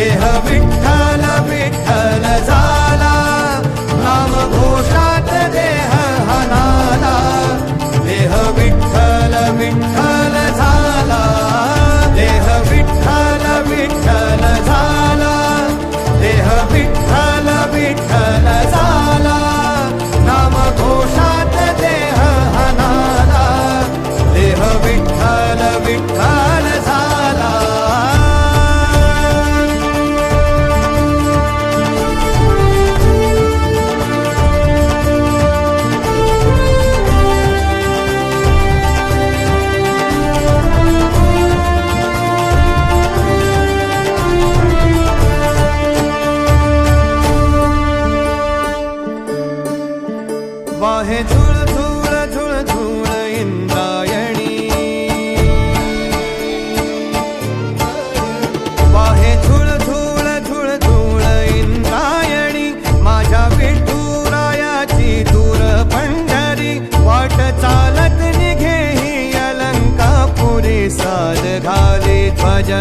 നെഹവിട്ട്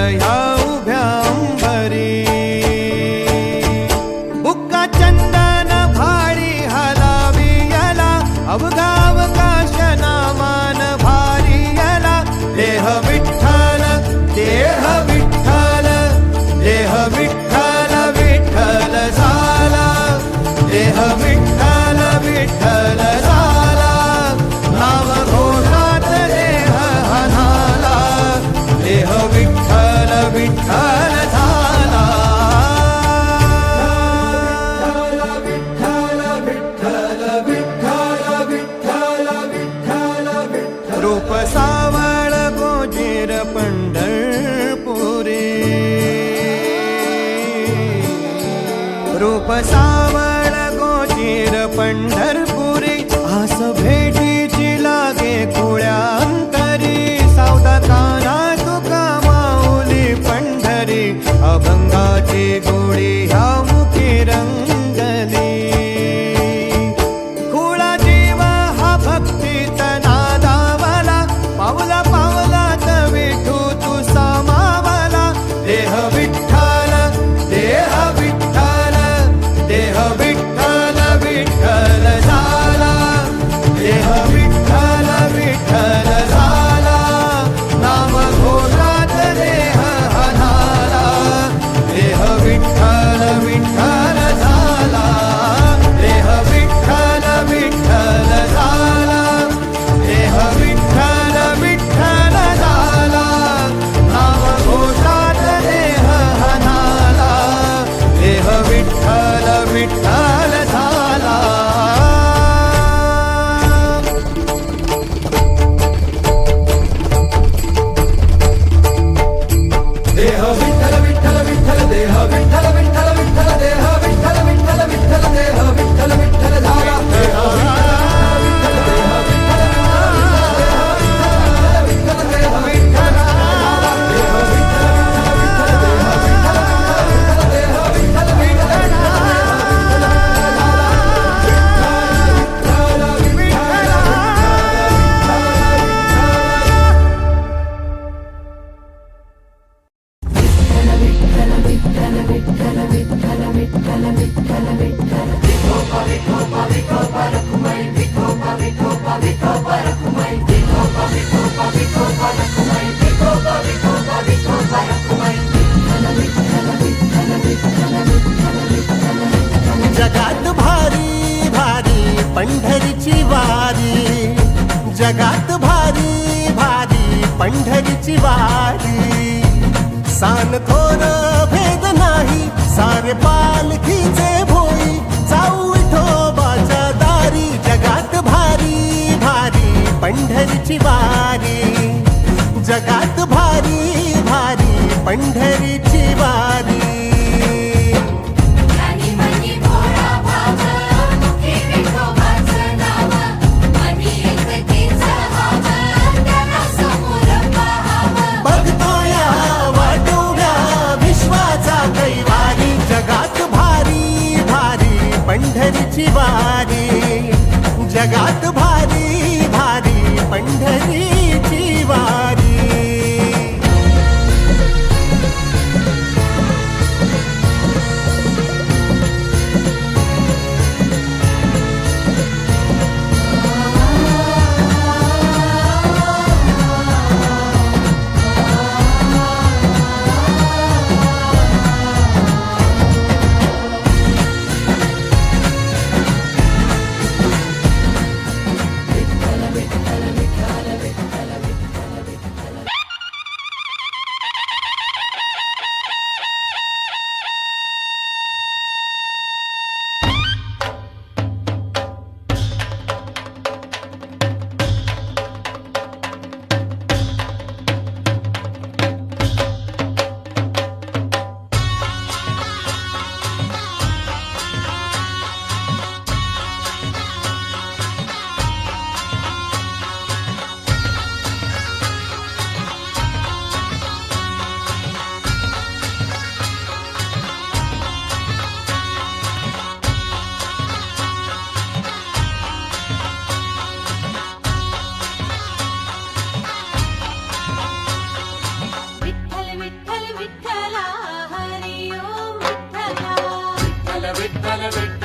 झाली ह्या उभ्या अंबरी बुक्का चंदन भारी हलावी याला अवघावकाश नामान भारी याला. देह विठ्ठल देह கண்ட విఠల విఠల విఠల విఠోప విఠోప విఠోప రకుమై విఠోప విఠోప విఠోప రకుమై విఠోప విఠోప విఠోప రకుమై విఠోప విఠోప విఠోప రకుమై విఠల విఠల విఠల విఠల విఠల విఠల జగత్ భారీ भारी पंढरीची वारी जगात भारी भारी पंढरीची वारी सान थोर सारे पालखीचे भोई जाऊ विठोबाच्या दारी. जगात भारी भारी पंढरीची वारी. जगात भारी भारी पंढरीची पंढरीची वारी जगात भारी भारी Pandhari. red color, red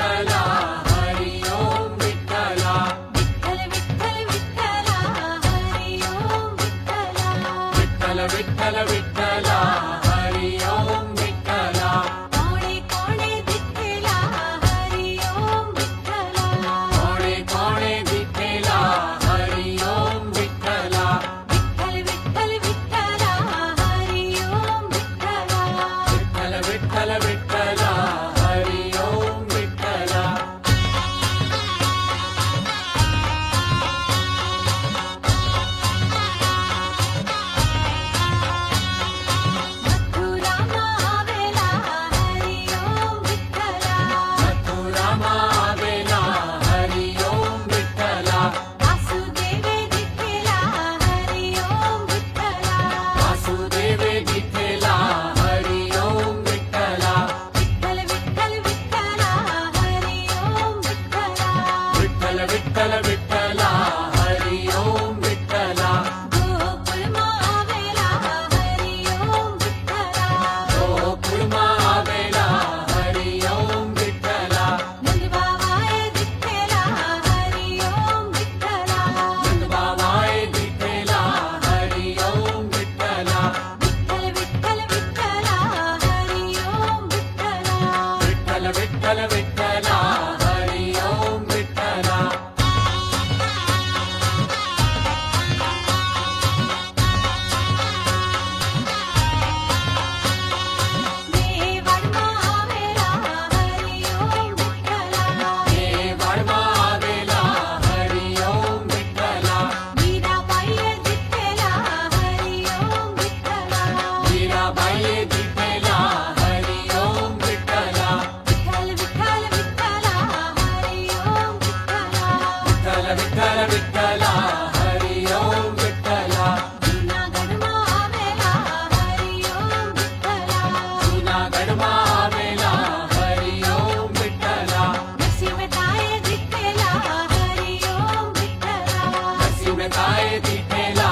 I'll be mentality.